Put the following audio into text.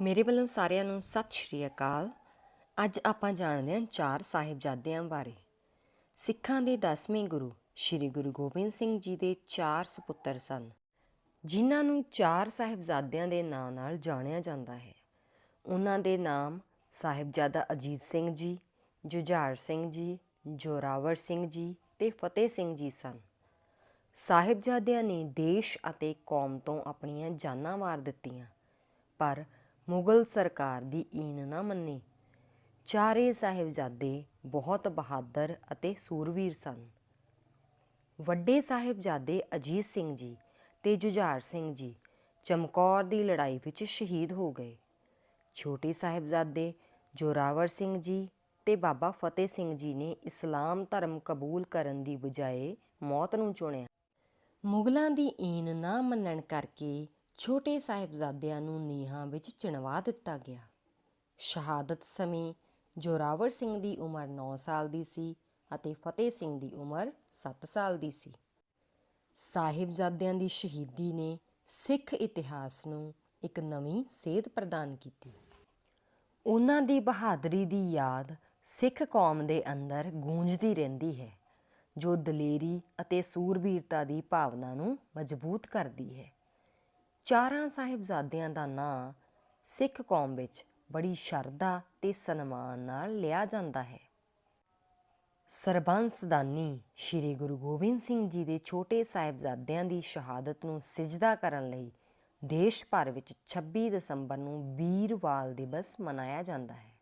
ਮੇਰੇ ਵੱਲੋਂ ਸਾਰਿਆਂ ਨੂੰ ਸਤਿ ਸ਼੍ਰੀ ਅਕਾਲ। ਅੱਜ ਆਪਾਂ ਜਾਣਦੇ ਹਾਂ ਚਾਰ ਸਾਹਿਬਜ਼ਾਦਿਆਂ ਬਾਰੇ। ਸਿੱਖਾਂ ਦੇ 10ਵੇਂ ਗੁਰੂ ਸ੍ਰੀ ਗੁਰੂ ਗੋਬਿੰਦ ਸਿੰਘ ਜੀ ਦੇ ਚਾਰ ਸੁਪੁੱਤਰ ਸਨ, ਜਿਨ੍ਹਾਂ ਨੂੰ ਚਾਰ ਸਾਹਿਬਜ਼ਾਦਿਆਂ ਦੇ ਨਾਂ ਨਾਲ ਜਾਣਿਆ ਜਾਂਦਾ ਹੈ। ਉਹਨਾਂ ਦੇ ਨਾਮ ਸਾਹਿਬਜ਼ਾਦਾ ਅਜੀਤ ਸਿੰਘ ਜੀ, ਜੁਝਾਰ ਸਿੰਘ ਜੀ, ਜੋਰਾਵਰ ਸਿੰਘ ਜੀ ਤੇ ਫਤਿਹ ਸਿੰਘ ਜੀ ਸਨ। ਸਾਹਿਬਜ਼ਾਦਿਆਂ ਨੇ ਦੇਸ਼ ਅਤੇ ਕੌਮ ਤੋਂ ਆਪਣੀਆਂ ਜਾਨਾਂ ਵਾਰ ਦਿੱਤੀਆਂ, ਪਰ ਮੁਗਲ ਸਰਕਾਰ ਦੀ ਈਨ ਨਾ ਮੰਨੀ। ਚਾਰੇ ਸਾਹਿਬਜ਼ਾਦੇ ਬਹੁਤ ਬਹਾਦਰ ਅਤੇ ਸੂਰਵੀਰ ਸਨ। ਵੱਡੇ ਸਾਹਿਬਜ਼ਾਦੇ ਅਜੀਤ ਸਿੰਘ ਜੀ ਤੇ ਜੁਝਾਰ ਸਿੰਘ ਜੀ ਚਮਕੌਰ ਦੀ ਲੜਾਈ ਵਿੱਚ ਸ਼ਹੀਦ ਹੋ ਗਏ। ਛੋਟੇ ਸਾਹਿਬਜ਼ਾਦੇ ਜੋਰਾਵਰ ਸਿੰਘ ਜੀ ਤੇ ਬਾਬਾ ਫਤਿਹ ਸਿੰਘ ਜੀ ਨੇ ਇਸਲਾਮ ਧਰਮ ਕਬੂਲ ਕਰਨ ਦੀ ਬਜਾਏ ਮੌਤ ਨੂੰ ਚੁਣਿਆ। ਮੁਗਲਾਂ ਦੀ ਈਨ ਨਾ ਮੰਨਣ ਕਰਕੇ ਛੋਟੇ ਸਾਹਿਬਜ਼ਾਦਿਆਂ ਨੂੰ ਨੀਹਾਂ ਵਿੱਚ ਚਿਣਵਾ ਦਿੱਤਾ ਗਿਆ। ਸ਼ਹਾਦਤ ਸਮੇਂ ਜੋਰਾਵਰ ਸਿੰਘ ਦੀ ਉਮਰ 9 ਸਾਲ ਦੀ ਸੀ ਅਤੇ ਫਤਿਹ ਸਿੰਘ ਦੀ ਉਮਰ 7 ਸਾਲ ਦੀ ਸੀ। ਸਾਹਿਬਜ਼ਾਦਿਆਂ ਦੀ ਸ਼ਹੀਦੀ ਨੇ ਸਿੱਖ ਇਤਿਹਾਸ ਨੂੰ ਇੱਕ ਨਵੀਂ ਸੇਧ ਪ੍ਰਦਾਨ ਕੀਤੀ। ਉਹਨਾਂ ਦੀ ਬਹਾਦਰੀ ਦੀ ਯਾਦ ਸਿੱਖ ਕੌਮ ਦੇ ਅੰਦਰ ਗੂੰਜਦੀ ਰਹਿੰਦੀ ਹੈ, ਜੋ ਦਲੇਰੀ ਅਤੇ ਸੂਰਬੀਰਤਾ ਦੀ ਭਾਵਨਾ ਨੂੰ ਮਜ਼ਬੂਤ ਕਰਦੀ ਹੈ। ਚਾਰਾਂ ਸਾਹਿਬਜ਼ਾਦਿਆਂ ਦਾ ਨਾਂ ਸਿੱਖ ਕੌਮ ਵਿੱਚ ਬੜੀ ਸ਼ਰਧਾ ਤੇ ਸਨਮਾਨ ਨਾਲ ਲਿਆ ਜਾਂਦਾ ਹੈ। ਸਰਬੰਸ ਦਾਨੀ ਸ੍ਰੀ ਗੁਰੂ ਗੋਬਿੰਦ ਸਿੰਘ ਜੀ ਦੇ ਛੋਟੇ ਸਾਹਿਬਜ਼ਾਦਿਆਂ ਦੀ ਸ਼ਹਾਦਤ ਨੂੰ ਸਿਜਦਾ ਕਰਨ ਲਈ ਦੇਸ਼ ਭਰ ਵਿੱਚ 26 ਦਸੰਬਰ ਨੂੰ ਵੀਰਵਾਲ ਦਿਵਸ ਮਨਾਇਆ ਜਾਂਦਾ ਹੈ।